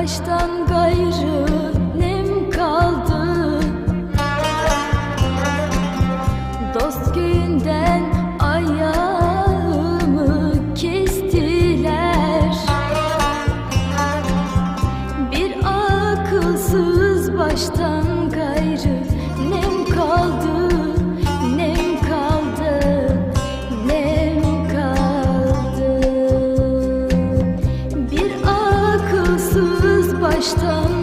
aştan gayrı nem kaldı. Dost günden ayağımı kestiler. Bir akılsız baştan baştan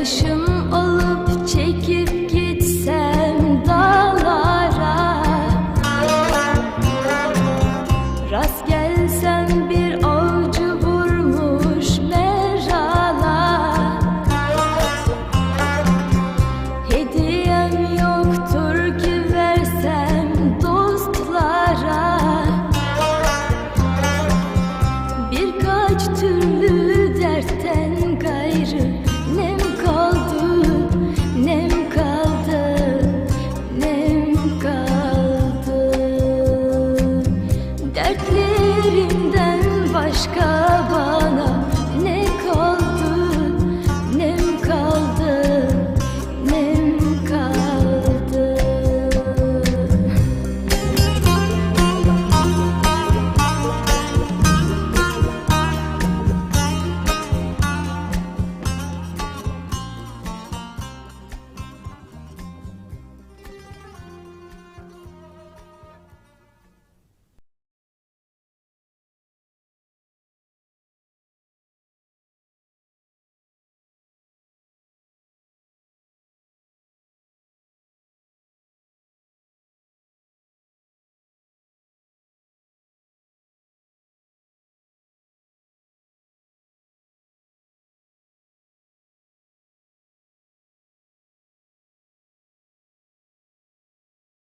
Başım senden başka